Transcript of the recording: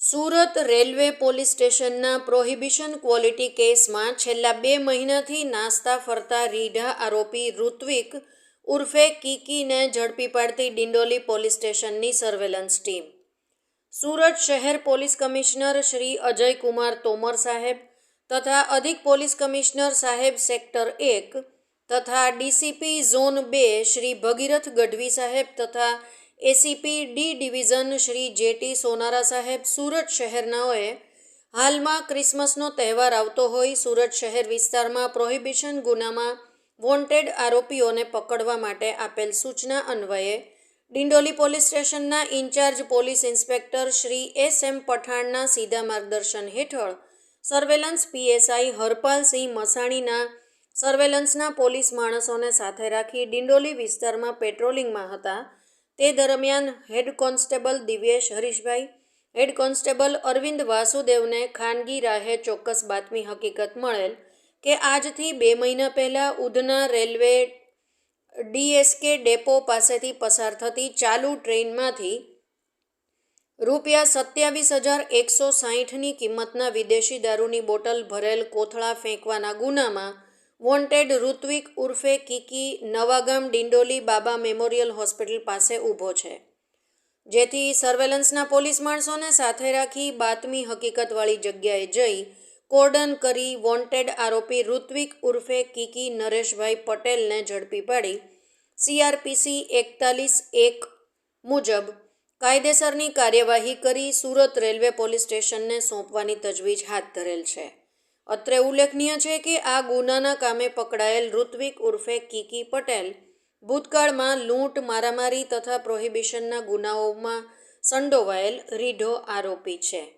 Surat railway police સ્ટેશનના prohibition quality કેસમાં છેલ્લા બે મહિનાથી નાસ્તા ફરતા રીઢા આરોપી ઋત્વિક ઉર્ફે કીકીને ઝડપી પાડતી ડિંડોલી પોલીસ સ્ટેશનની સર્વેલન્સ ટીમ. સુરત શહેર પોલીસ કમિશનર શ્રી અજય કુમાર તોમર સાહેબ તથા અધિક પોલીસ કમિશનર સાહેબ સેક્ટર એક તથા ડીસીપી ઝોન બે શ્રી ભગીરથ ગઢવી સાહેબ તથા ACP D division Shri J T Sonara સાહેબ સુરત શહેરનાઓએ હાલમાં ક્રિસમસનો તહેવાર આવતો હોય, સુરત શહેર વિસ્તારમાં પ્રોહિબિશન ગુનામાં વોન્ટેડ આરોપીઓને પકડવા માટે આપેલ સૂચના અન્વયે ડિંડોલી પોલીસ સ્ટેશનના incharge police inspector Shri S M પઠાણના સીધા માર્ગદર્શન હેઠળ સર્વેલન્સ પીએસઆઈ હરપાલસિંહ મસાણીના સર્વેલન્સના પોલીસ માણસોને સાથે રાખી ડિંડોલી વિસ્તારમાં પેટ્રોલિંગમાં હતા. તે દરમિયાન head constable Divyesh Harishbhai, head constable Arvind વાસુદેવને ખાનગી રાહે ચોક્કસ બાતમી હકીકત મળેલ કે આજથી બે મહિના પહેલાં ઉધના રેલવે ડીએસકે ડેપો પાસેથી પસાર થતી ચાલુ ટ્રેનમાંથી રૂપિયા સત્યાવીસ હજાર એકસો સાહીઠની કિંમતના વિદેશી દારૂની બોટલ ભરેલ કોથળા ફેંકવાના ગુનામાં વોન્ટેડ ઋત્વિક ઉર્ફે કિકી નવાગામ ડિંડોલી બાબા મેમોરિયલ હોસ્પિટલ પાસે ઊભો છે. જેથી સર્વેલન્સના પોલીસ માણસોને સાથે રાખી બાતમી હકીકતવાળી જગ્યાએ જઈ કોર્ડન કરી વોન્ટેડ આરોપી ઋત્વિક ઉર્ફે કિકી નરેશભાઈ પટેલને ઝડપી પાડી. સીઆરપીસી એકતાલીસ એક મુજબ કાયદેસરની કાર્યવાહી કરી સુરત રેલવે પોલીસ સ્ટેશનને સોંપવાની તજવીજ હાથ ધરેલ છે. અત્રે ઉલ્લેખનીય છે કે આ ગુનાના કામે પકડાયેલ ઋત્વિક ઉર્ફે કીકી પટેલ ભૂતકાળમાં લૂંટ, મારામારી તથા પ્રોહિબિશનના ગુનાઓમાં સંડોવાયેલ રીઢો આરોપી છે.